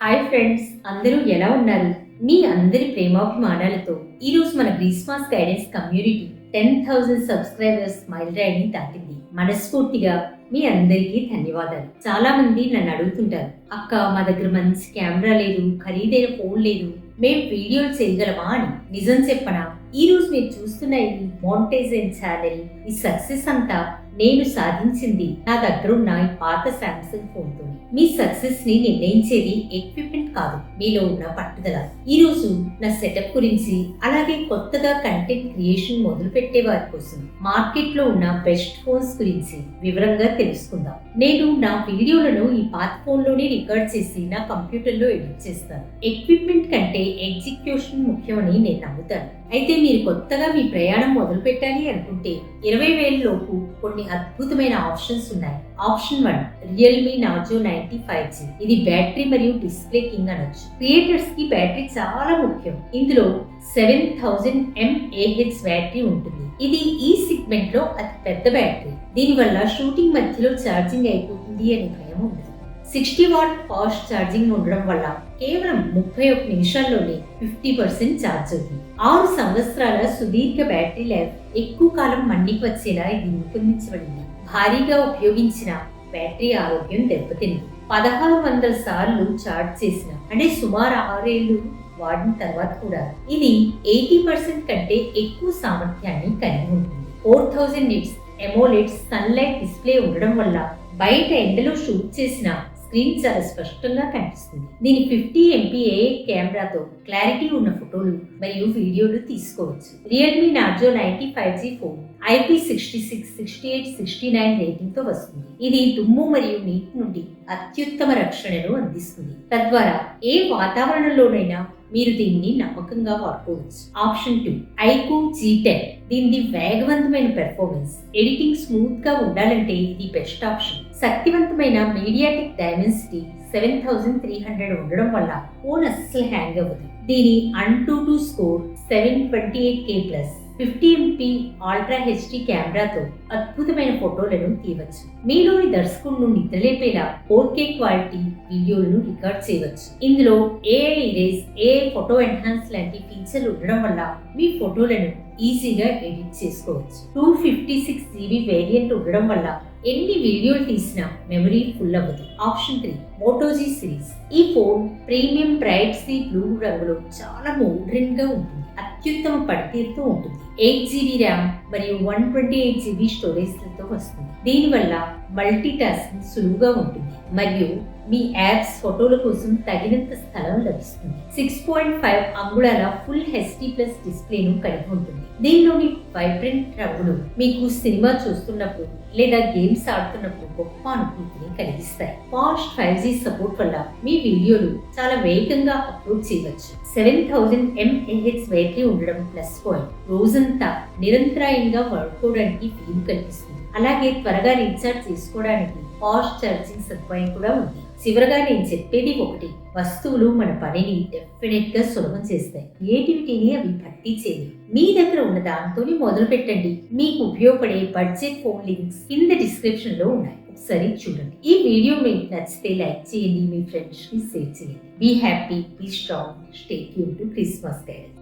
Hi friends అందరూ ఎలా ఉన్నారు? మీ అందరి ప్రేమాభిమానాలతో ఈ రోజు మన Christmas guidance community ten thousand subscribers mile రైడ్ని దాటింది. మనస్ఫూర్తిగా మీ అందరికీ ధన్యవాదాలు. చాలా మంది నన్ను అడుగుతుంటారు అక్క మా దగ్గర మంచి కెమెరా లేదు ఖరీదైన ఫోన్ లేదు మేము వీడియోలు చేయగలమా అని నిజం చెప్పనా? ఈ రోజు మీరు చూస్తున్న ఈ మోంటేజన్ ఛానల్ ఈ సక్సెస్ అంతా నేను సాధించింది. నా దగ్గర ఉన్న ఈ పాత శాంసంగ్ ఫోన్తో మీ సక్సెస్ని నిర్ణయించేది ఎక్విప్మెంట్ కాదు. మీలో ఉన్న పట్టుదల. ఈరోజు నా సెటప్ గురించి అలాగే కొత్తగా కంటెంట్ క్రియేషన్ మొదలు పెట్టే వారి కోసం మార్కెట్లో ఉన్న బెస్ట్ ఫోన్స్ గురించి వివరంగా తెలుసుకుందాం. నేను నా వీడియోలను ఈ పాత ఫోన్లోనే రికార్డ్ చేసి నా కంప్యూటర్లో ఎడిట్ చేస్తాను. ఎక్విప్మెంట్ కంటే ఎగ్జిక్యూషన్ ముఖ్యమని నేను నమ్ముతాను. అయితే మీరు కొత్తగా మీ ప్రయాణం మొదలు పెట్టాలి అనుకుంటే ఇరవై వేలలోపు కొన్ని అద్భుతమైన ఆప్షన్స్ ఉన్నాయి. Option one Realme Narzo ninety five G ఇది బ్యాటరీ మరియు డిస్ప్లే కింగ్ అనొచ్చు క్రియేటర్స్కి బ్యాటరీ చాలా ముఖ్యం. ఇందులో సెవెన్ థౌజండ్ ఎంఏహెచ్ బ్యాటరీ ఉంటుంది. ఇది ఈ సిగ్మెంట్లో అతి పెద్ద బ్యాటరీ. దీనివల్ల షూటింగ్ మధ్యలో ఛార్జింగ్ అయిపోతుంది అనే భయం ఉండదు సిక్స్టీ వాట్ ఫాస్ట్ ఛార్జింగ్ ఉండడం వల్ల కేవలం ముప్పై ఒక్క నిమిషాల్లోనే ఫిఫ్టీ పర్సెంట్ ఛార్జ్ అవుతుంది. ఆరు సంవత్సరాల సుదీర్ఘ బ్యాటరీ లైఫ్ ఎక్కువ కాలం మన్నికి వచ్చేలా ఇది రూపొందించబడింది. భారీగా ఉపయోగించిన బ్యాటరీ ఆరోగ్యం దెబ్బతింది పదహారు వందల సార్లు ఛార్జ్ చేసిన అంటే సుమారు ఆరేళ్ళు వాడిన తర్వాత కూడా ఇది ఎయిటీ పర్సెంట్ కంటే ఎక్కువ సామర్థ్యాన్ని కలిగి ఉంటుంది. Four thousand nits AMOLED sunlight display ఉండడం వల్ల బయట ఎండలో షూట్ చేసిన స్క్రీన్ చాలా స్పష్టంగా కనిపిస్తుంది. దీని ఫిఫ్టీ ఎంపీఏ కెమెరాతో క్లారిటీ ఉన్న ఫోటోలు మరియు వీడియోలు తీసుకోవచ్చు. Realme Narzo ninety five G phone IP sixty six sixty eight sixty nine రేటింగ్తో వస్తుంది. ఇది దుమ్ము మరియు నీటి నుండి అత్యుత్తమ రక్షణను అందిస్తుంది. తద్వారా ఏ వాతావరణంలోనైనా మీరు దీన్ని నమ్మకంగా వాడుకోవచ్చు. Option two iQOO Z ten దీనిది వేగవంతమైన పెర్ఫార్మెన్స్ ఎడిటింగ్ స్మూత్గా ఉండాలంటే ఇది బెస్ట్ ఆప్షన్ శక్తివంతమైన MediaTek Dimensity seven thousand three hundred ఉండడం వల్ల ఫోన్ అస్సలు హ్యాంగ్ అవ్వదు. దీని AnTuTu score seven twenty eight K plus fifty MP ultra HD కెమెరాతో అద్భుతమైన ఫోటోలను తీయవచ్చు. మీలోని దర్శకులను నిద్రలేపేలా ఫోర్ కే క్వాలిటీ వీడియోలను రికార్డ్ చేయవచ్చు. ఇందులో AI erase A photo enhance లాంటి ఫీచర్లు ఉండడం వల్ల మీ ఫోటోలను ఈజీగా ఎడిట్ చేసుకోవచ్చు. Two fifty six GB variant ఉండడం వల్ల ఎన్ని వీడియోలు తీసినా మెమరీ ఫుల్ అవ్వదు. Option three moto g series ఈ phone premium bright sea blue రంగులో చాలా మోడ్రన్గా ఉంటుంది. అత్యుత్తమ పనితీరుతో ఉంటుంది. ఎయిట్ జీబీ ర్యామ్ మరియు వన్ ట్వంటీ ఎయిట్ జీబీ స్టోరేజ్లతో వస్తుంది. దీనివల్ల మల్టీ టాస్కింగ్ సులువుగా ఉంటుంది. మరియు మీ యాప్స్ ఫోటోల కోసం తగినంత స్థలం లభిస్తుంది. సిక్స్ పాయింట్ ఫైవ్ అంగుళాల ఫుల్ హెచ్డి ప్లస్ డిస్ప్లేను కలిగి ఉంటుంది. దీనిలోని వైబ్రెంట్ రంగులు మీకు సినిమా చూస్తున్నప్పుడు లేదా గేమ్స్ ఆడుతున్నప్పుడు గొప్ప అనుభూతిని కలిగిస్తాయి. ఫాస్ట్ ఫైవ్ జీ సపోర్ట్ వల్ల మీ వీడియోలు చాలా వేగంగా అప్లోడ్ చేయవచ్చు. సెవెన్ థౌజండ్ ఎంఏహెచ్ బ్యాటరీ ఉండడం ప్లస్ పాయింట్ రోజంతా నిరంతరాయంగా వాడుకోవడానికి వీలు కల్పిస్తుంది. అలాగే త్వరగా రీఛార్జ్ చేసుకోవడానికి ఫాస్ట్ ఛార్జింగ్ సదుపాయం కూడా ఉంది. చివరగా నేను చెప్పేది ఒకటి. వస్తువులు మన పనిని డెఫినెట్గా సులభం చేస్తాయి. క్రియేటివిటీని అవి భర్తీ చేయవు మీ దగ్గర ఉన్న దాంతోనే మొదలు పెట్టండి మీకు ఉపయోగపడే బడ్జెట్ ఫోన్ లింక్స్ కింద డిస్క్రిప్షన్లో ఉన్నాయి. ఒకసారి చూడండి. ఈ వీడియో మీకు నచ్చితే లైక్ చేయండి. మీ ఫ్రెండ్స్ని షేర్ చేయండి. Be happy be strong stay tune to Christmas guidance